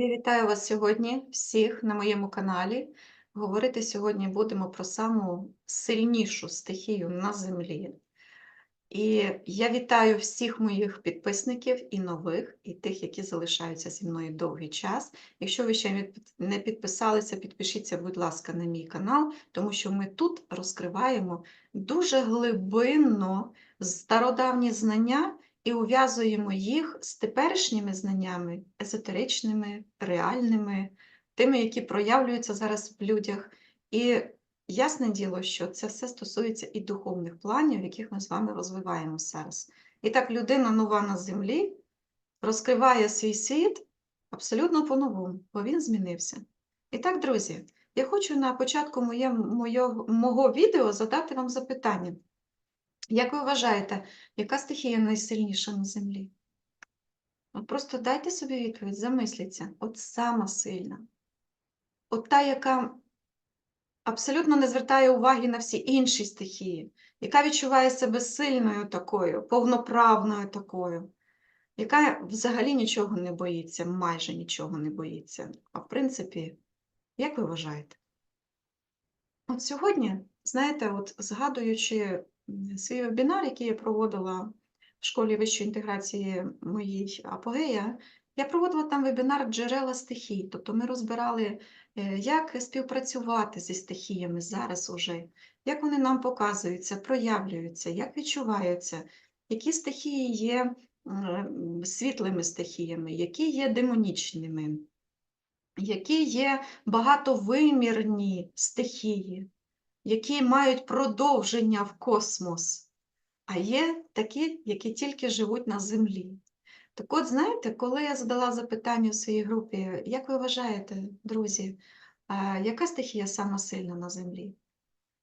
Я вітаю вас сьогодні, всіх на моєму каналі. Говорити сьогодні будемо про саму сильнішу стихію на землі. І я вітаю всіх моїх підписників і нових, і тих, які залишаються зі мною довгий час. Якщо ви ще не підписалися, підпишіться, будь ласка, на мій канал, тому що ми тут розкриваємо дуже глибинно стародавні знання і ув'язуємо їх з теперішніми знаннями, езотеричними, реальними, тими, які проявлюються зараз в людях. І ясне діло, що це все стосується і духовних планів, яких ми з вами розвиваємо зараз. І так людина нова на землі розкриває свій світ абсолютно по-новому, бо він змінився. І так, друзі, я хочу на початку моє, моєго, мого відео задати вам запитання. Як ви вважаєте, яка стихія найсильніша на землі? От просто дайте собі відповідь, замисліться. От сама сильна. От та, яка абсолютно не звертає уваги на всі інші стихії, яка відчуває себе сильною такою, повноправною такою, яка взагалі нічого не боїться, майже нічого не боїться. А в принципі, як ви вважаєте? От сьогодні, знаєте, от згадуючи свій вебінар, який я проводила в школі вищої інтеграції моїй апогея, я проводила там вебінар джерела стихій. Тобто ми розбирали, е, як співпрацювати зі стихіями зараз уже, як вони нам показуються, проявлюються, як відчуваються, які стихії є світлими стихіями, які є демонічними, які є багатовимірні стихії, які мають продовження в космос, а є такі, які тільки живуть на землі. Так от, знаєте, коли я задала запитання у своїй групі, як ви вважаєте, друзі, яка стихія сама сильна на землі?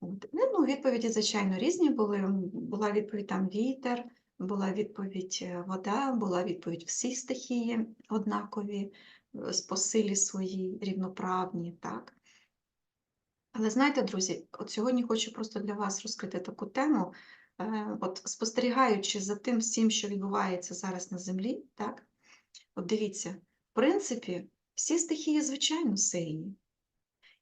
Ну, ну, відповіді, звичайно, різні були. Була відповідь там вітер, була відповідь е, вода, була відповідь всі стихії однакові, е, з- по силі своїй, рівноправні, так? Але знаєте, друзі, от сьогодні хочу просто для вас розкрити таку тему. Е, От спостерігаючи за тим всім, що відбувається зараз на землі, так? От дивіться, в принципі, всі стихії, звичайно, сильні.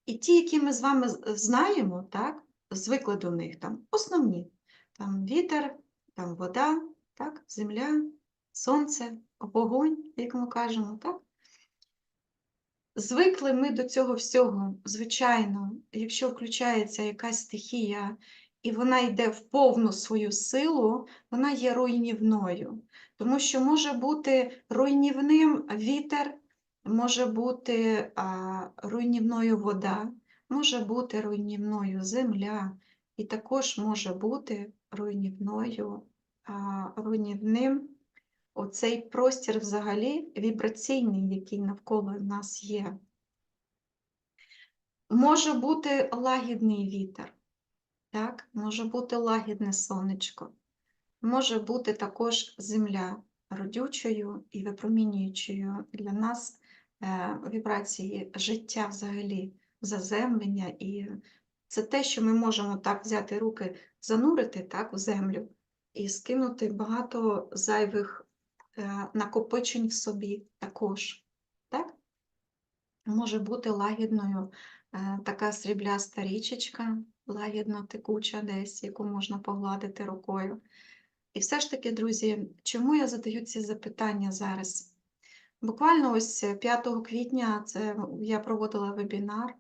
І ті, які ми з вами знаємо, так, звикли до них, там основні, там вітер, там вода, так, земля, сонце, вогонь, як ми кажемо, так? Звикли ми до цього всього, звичайно, якщо включається якась стихія, і вона йде в повну свою силу, вона є руйнівною. Тому що може бути руйнівним вітер, може бути а, руйнівною вода, може бути руйнівною земля, і також може бути руйнівною, а, руйнівним оцей простір взагалі вібраційний, який навколо нас є. Може бути лагідний вітер, так? може бути лагідне сонечко, може бути також земля родючою і випромінюючою для нас е, вібрації життя взагалі, заземлення. І це те, що ми можемо так взяти руки, занурити так, в землю і скинути багато зайвих накопичень в собі також. Так? Може бути лагідною е, така срібляста річечка, лагідно текуча десь, яку можна погладити рукою. І все ж таки, друзі, чому я задаю ці запитання зараз? Буквально ось 5 квітня це я проводила вебінар,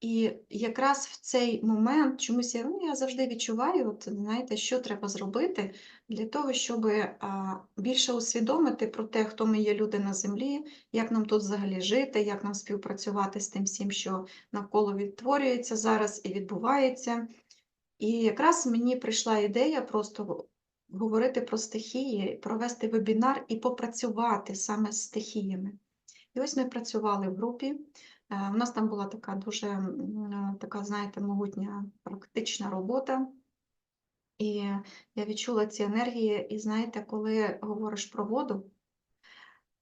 і якраз в цей момент чомусь я, ну, я завжди відчуваю, от, знаєте, що треба зробити для того, щоб а, більше усвідомити про те, хто ми є люди на землі, як нам тут взагалі жити, як нам співпрацювати з тим всім, що навколо відтворюється зараз і відбувається. І якраз мені прийшла ідея просто говорити про стихії, провести вебінар і попрацювати саме з стихіями. І ось ми працювали в групі. Е, У нас там була така дуже е, така, знаєте, могутня практична робота. І я відчула ці енергії, і знаєте, коли говориш про воду,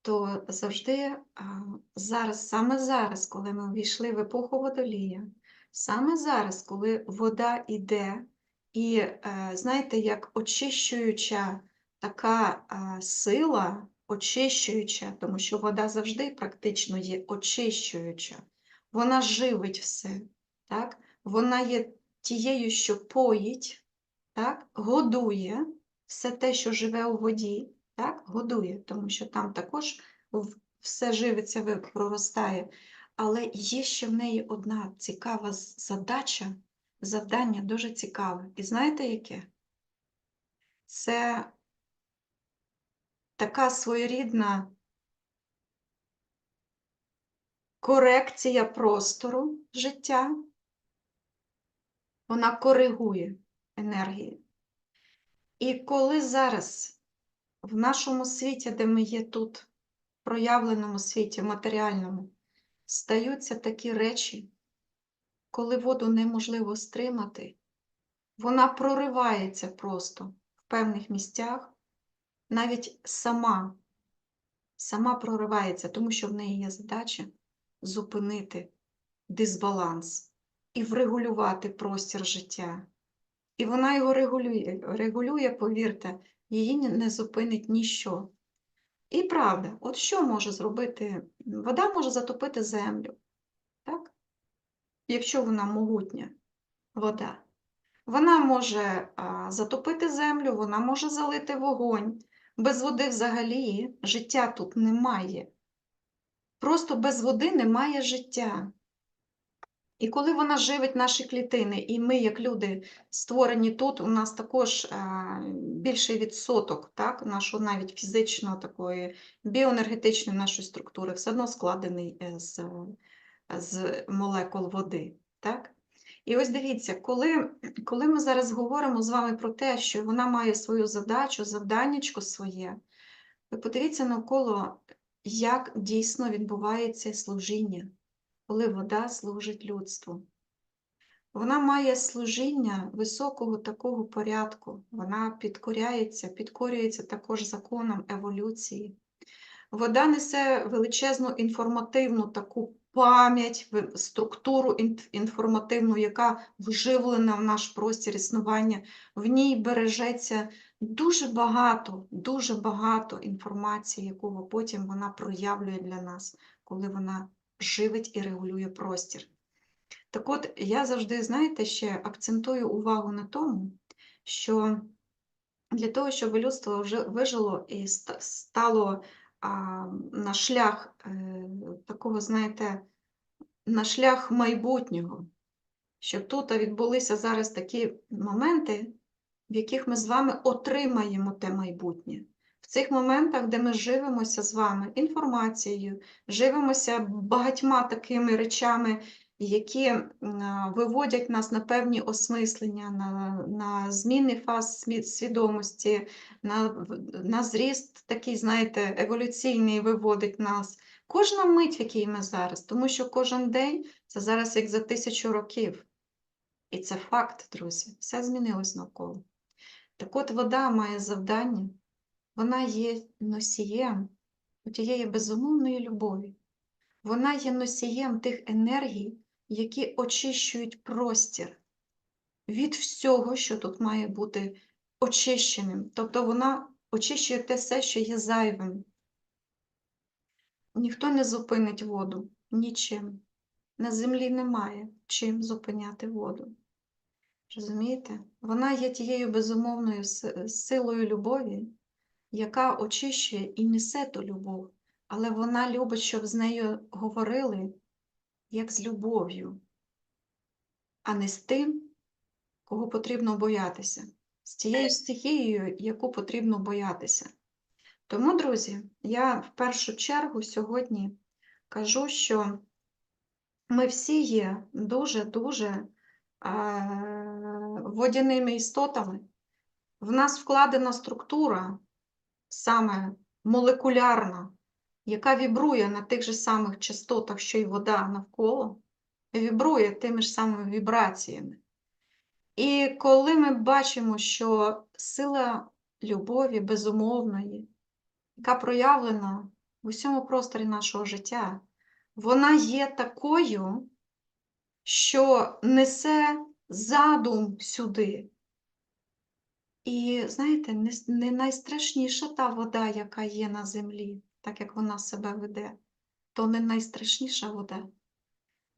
то завжди зараз, саме зараз, коли ми увійшли в епоху водолія, саме зараз, коли вода іде, і е, знаєте, як очищуюча така сила, очищуюча, тому що вода завжди практично є очищуюча. Вона живить все, так? Вона є тією, що поїть, так? годує все те, що живе у воді, так? годує, тому що там також все живиться, проростає. Але є ще в неї одна цікава задача, завдання дуже цікаве. І знаєте яке? Це така своєрідна корекція простору життя. Вона коригує енергії. І коли зараз в нашому світі, де ми є тут, в проявленому світі, матеріальному, стаються такі речі, коли воду неможливо стримати, вона проривається просто в певних місцях, навіть сама, сама проривається, тому що в неї є задача зупинити дисбаланс і врегулювати простір життя. І вона його регулює, регулює, повірте, її не зупинить ніщо. І правда, от що може зробити? Вода може затопити землю, так? Якщо вона могутня вода. Вона може затопити землю, вона може залити вогонь. Без води взагалі життя тут немає. Просто без води немає життя. І коли вона живить наші клітини, і ми, як люди, створені тут, у нас також е, більший відсоток так, нашого навіть фізичного такої біоенергетичної нашої структури, все одно складений е, з, з молекул води. Так? І ось дивіться, коли, коли ми зараз говоримо з вами про те, що вона має свою задачу, завданнячко своє, ви подивіться навколо, як дійсно відбувається служіння коли вода служить людству. Вона має служіння високого такого порядку, вона підкоряється, підкорюється також законам еволюції. Вода несе величезну інформативну таку пам'ять, структуру інформативну, яка вживлена в наш простір існування. В ній бережеться дуже багато, дуже багато інформації, яку потім вона проявлює для нас, коли вона живить і регулює простір. Так от, я завжди, знаєте, ще акцентую увагу на тому, що для того, щоб людство вижило і ста- стало на шлях е, такого, знаєте, на шлях майбутнього, щоб тут відбулися зараз такі моменти, в яких ми з вами отримаємо те майбутнє. В цих моментах, де ми живемося з вами інформацією, живемося багатьма такими речами, які виводять нас на певні осмислення, на, на зміни фаз свідомості, на, на зріст такий, знаєте, еволюційний виводить нас. Кожна мить, в якій ми зараз, тому що кожен день це зараз як за тисячу років. І це факт, друзі, все змінилось навколо. Так от вода має завдання, вона є носієм тієї безумовної любові. Вона є носієм тих енергій, які очищують простір від всього, що тут має бути очищеним. Тобто вона очищує те все, що є зайвим. Ніхто не зупинить воду нічим. На землі немає чим зупиняти воду. Розумієте? Вона є тією безумовною силою любові, яка очищує і несе ту любов, але вона любить, щоб з нею говорили як з любов'ю, а не з тим, кого потрібно боятися, з тією стихією, яку потрібно боятися. Тому, друзі, я в першу чергу сьогодні кажу, що ми всі є дуже-дуже водяними істотами. В нас вкладена структура, саме молекулярна, яка вібрує на тих же самих частотах, що й вода навколо, вібрує тими ж самими вібраціями. І коли ми бачимо, що сила любові безумовної, яка проявлена в усьому просторі нашого життя, вона є такою, що несе задум сюди. І знаєте, не, найстрашніша та вода, яка є на землі, так як вона себе веде, то не найстрашніша вода.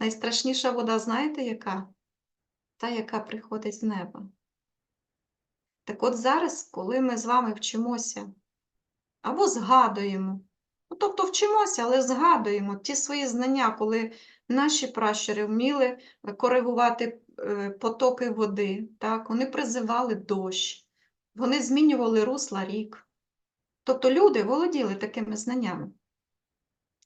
Найстрашніша вода, знаєте, яка? Та, яка приходить з неба. Так от зараз, коли ми з вами вчимося або згадуємо, ну, тобто вчимося, але згадуємо ті свої знання, коли наші пращури вміли е, коригувати е, потоки води, так? вони призивали дощ, вони змінювали русла рік. Тобто люди володіли такими знаннями.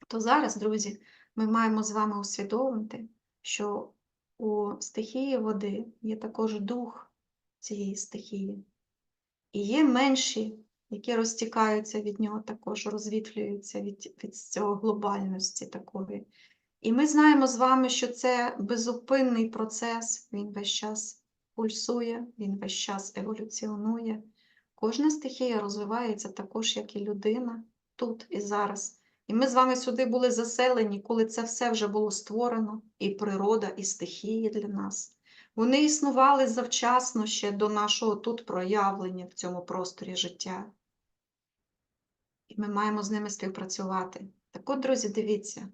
То зараз, друзі, ми маємо з вами усвідомити, що у стихії води є також дух цієї стихії. І є менші, які розтікаються від нього, також розвітлюються від, від цього глобальності такої. І ми знаємо з вами, що це безупинний процес, він весь час пульсує, він весь час еволюціонує. Кожна стихія розвивається також, як і людина, тут і зараз. І ми з вами сюди були заселені, коли це все вже було створено, і природа, і стихії для нас. Вони існували завчасно ще до нашого тут проявлення в цьому просторі життя. І ми маємо з ними співпрацювати. Так от, друзі, дивіться,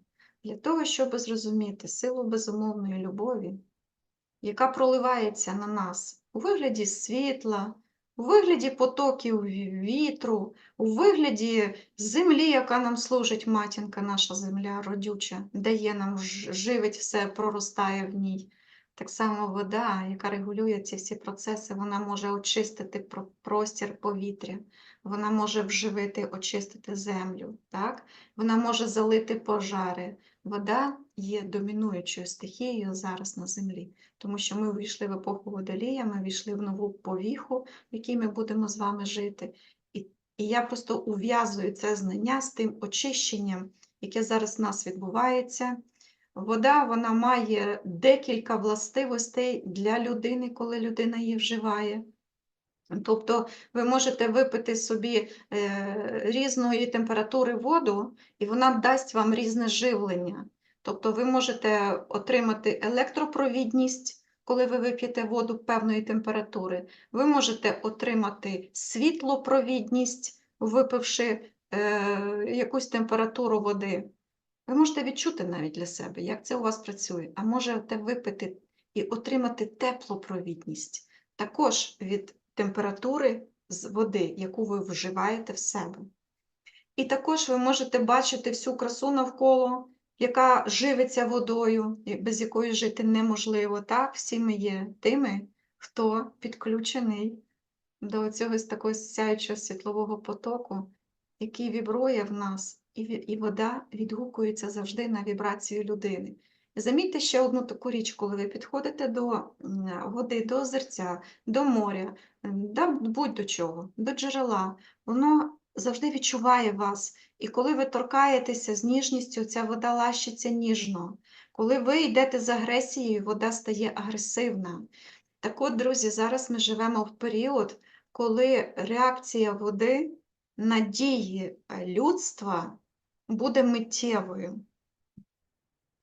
для того, щоб зрозуміти силу безумовної любові, яка проливається на нас у вигляді світла, у вигляді потоків вітру, у вигляді землі, яка нам служить, матінка, наша земля родюча, дає нам, живить все, проростає в ній. Так само вода, яка регулює ці всі процеси, вона може очистити простір повітря, вона може вживити, очистити землю, так? вона може залити пожари. Вода є домінуючою стихією зараз на землі, тому що ми війшли в епоху водолія, ми війшли в нову повіху, в якій ми будемо з вами жити. І, і я просто ув'язую це знання з тим очищенням, яке зараз в нас відбувається. Вода вона має декілька властивостей для людини, коли людина її вживає. Тобто ви можете випити собі е, різної температури воду, і вона дасть вам різне живлення. Тобто ви можете отримати електропровідність, коли ви вип'єте воду певної температури. Ви можете отримати світлопровідність, випивши е, якусь температуру води. Ви можете відчути навіть для себе, як це у вас працює, а можете випити і отримати теплопровідність також від температури з води, яку ви вживаєте в себе. І також ви можете бачити всю красу навколо, яка живиться водою, без якої жити неможливо. Так, всі ми є тими, хто підключений до цього такого сяючого світлового потоку, який вібрує в нас, і, вода відгукується завжди на вібрацію людини. Замітьте ще одну таку річ, коли ви підходите до води, до озерця, до моря, да будь до чого, до джерела, воно завжди відчуває вас. І коли ви торкаєтеся з ніжністю, ця вода лащиться ніжно. Коли ви йдете з агресією, вода стає агресивна. Так от, друзі, зараз ми живемо в період, коли реакція води на дії е, людства буде миттєвою.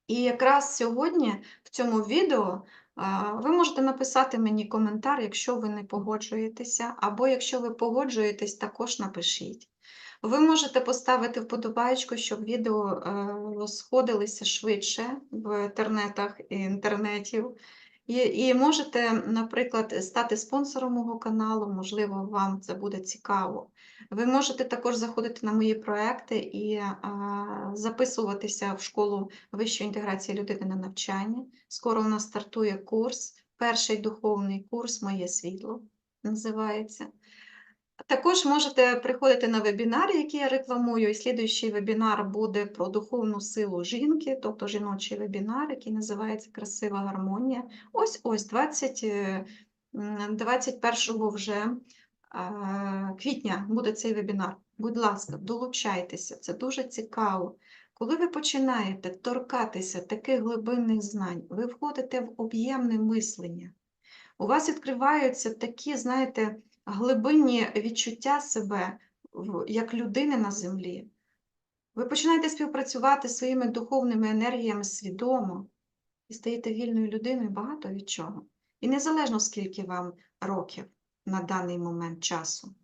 І якраз сьогодні в цьому відео ви можете написати мені коментар, якщо ви не погоджуєтеся, або якщо ви погоджуєтесь, також напишіть. Ви можете поставити вподобайку, щоб відео е, розходилися швидше в інтернетах і інтернетів. І, можете, наприклад, стати спонсором мого каналу, можливо, вам це буде цікаво. Ви можете також заходити на мої проекти і а, записуватися в школу вищої інтеграції людини на навчання. Скоро у нас стартує курс, перший духовний курс Моє світло називається. Також можете приходити на вебінари, які я рекламую. І слідуючий вебінар буде про духовну силу жінки, тобто жіночий вебінар, який називається Красива гармонія. Ось ось 20, е, 21 вже квітня буде цей вебінар. Будь ласка, долучайтеся, це дуже цікаво. Коли ви починаєте торкатися таких глибинних знань, ви входите в об'ємне мислення. У вас відкриваються такі, знаєте, глибинні відчуття себе як людини на землі. Ви починаєте співпрацювати своїми духовними енергіями свідомо і стаєте вільною людиною багато від чого. І незалежно скільки вам років. на даний момент часу.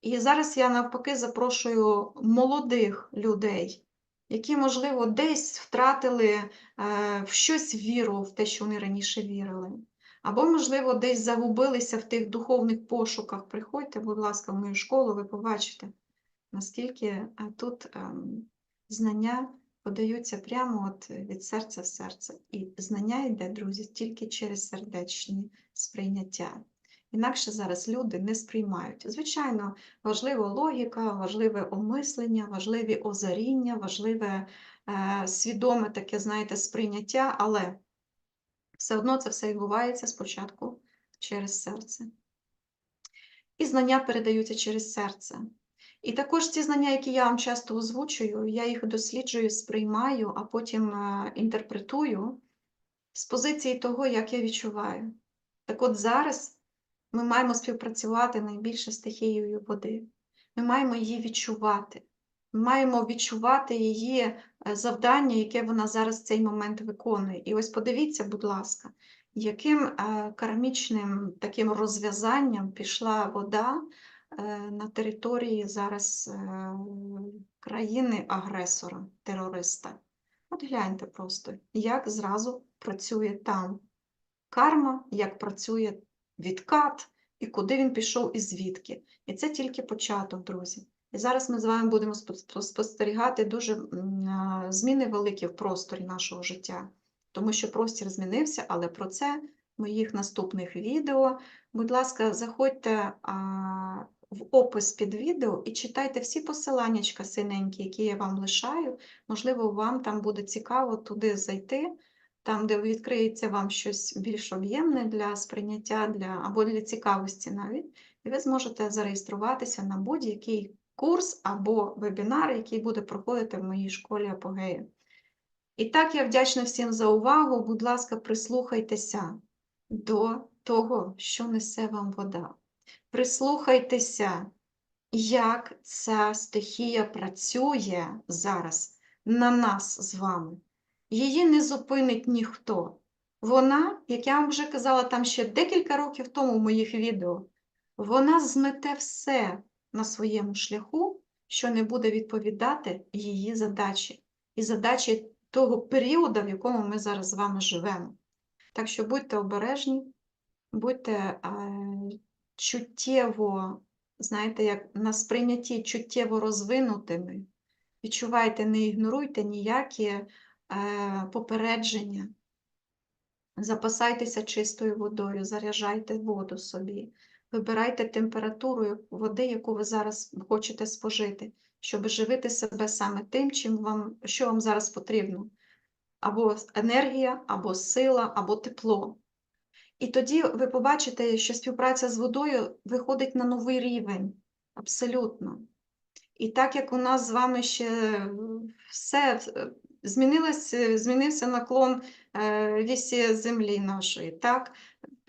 І зараз я навпаки запрошую молодих людей, які, можливо, десь втратили е, в щось віру, в те, що вони раніше вірили. Або, можливо, десь загубилися в тих духовних пошуках. Приходьте, будь ласка, в мою школу, ви побачите, наскільки е, тут ем, знання подаються прямо от від серця в серце. І знання йде, друзі, тільки через сердечні сприйняття. Інакше зараз люди не сприймають. Звичайно, важлива логіка, важливе омислення, важливі озаріння, важливе е, свідоме таке, знаєте, сприйняття, але все одно це все відбувається спочатку через серце. І знання передаються через серце. І також ці знання, які я вам часто озвучую, я їх досліджую, сприймаю, а потім е, інтерпретую з позиції того, як я відчуваю. Так от зараз ми маємо співпрацювати найбільше стихією води. Ми маємо її відчувати. Маємо відчувати її е, завдання, яке вона зараз в цей момент виконує. І ось подивіться, будь ласка, яким е, кармічним таким розв'язанням пішла вода е, на території зараз країни-агресора, терориста. От гляньте просто, як зразу працює там карма, як працює відкат, і куди він пішов і звідки. І це тільки початок, друзі. І зараз ми з вами будемо спостерігати дуже зміни великі в просторі нашого життя, тому що простір змінився, але про це в моїх наступних відео. Будь ласка, заходьте в опис під відео і читайте всі посилання синенькі, які я вам лишаю. Можливо, вам там буде цікаво туди зайти там, де відкриється вам щось більш об'ємне для сприйняття для, або для цікавості навіть, і ви зможете зареєструватися на будь-який курс або вебінар, який буде проходити в моїй школі Апогея. І так, я вдячна всім за увагу. Будь ласка, прислухайтеся до того, що несе вам вода. Прислухайтеся, як ця стихія працює зараз на нас з вами її не зупинить ніхто. Вона, як я вам вже казала там ще декілька років тому в моїх відео, вона змете все на своєму шляху, що не буде відповідати її задачі і задачі того періоду, в якому ми зараз з вами живемо. Так що будьте обережні, будьте е, чуттєво, знаєте, як на сприйнятті чуттєво розвинутими. Відчувайте, не ігноруйте ніякі Е, попередження. Запасайтеся чистою водою, заряджайте воду собі, вибирайте температуру води, яку ви зараз хочете спожити, щоб живити себе саме тим, чим вам, що вам зараз потрібно. Або енергія, або сила, або тепло. І тоді ви побачите, що співпраця з водою виходить на новий рівень. Абсолютно. І так як у нас з вами ще все Змінилось, е, змінився наклон е, вісі землі нашої. так?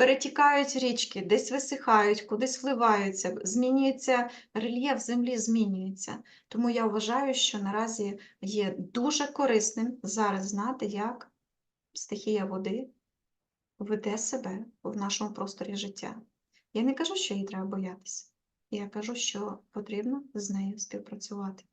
Перетікають річки, десь висихають, кудись вливаються, змінюється рельєф землі змінюється. Тому я вважаю, що наразі є дуже корисним зараз знати, як стихія води веде себе в нашому просторі життя. Я не кажу, що її треба боятися. Я кажу, що потрібно з нею співпрацювати.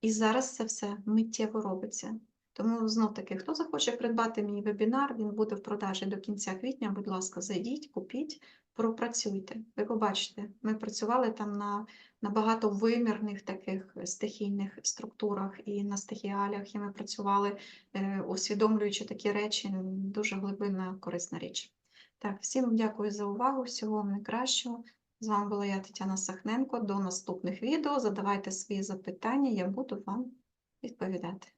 І зараз це все миттєво робиться. Тому знов таки, хто захоче придбати мій вебінар, він буде в продажі до кінця квітня. Будь ласка, зайдіть, купіть, пропрацюйте. Ви побачите, ми працювали там на на багатовимірних таких стихійних структурах і на стихіалях, і ми працювали, е, усвідомлюючи такі речі, дуже глибинна, корисна річ. Так, всім дякую за увагу, всього вам найкращого. З вами була я Тетяна Сахненко. До наступних відео. Задавайте свої запитання, я буду вам відповідати.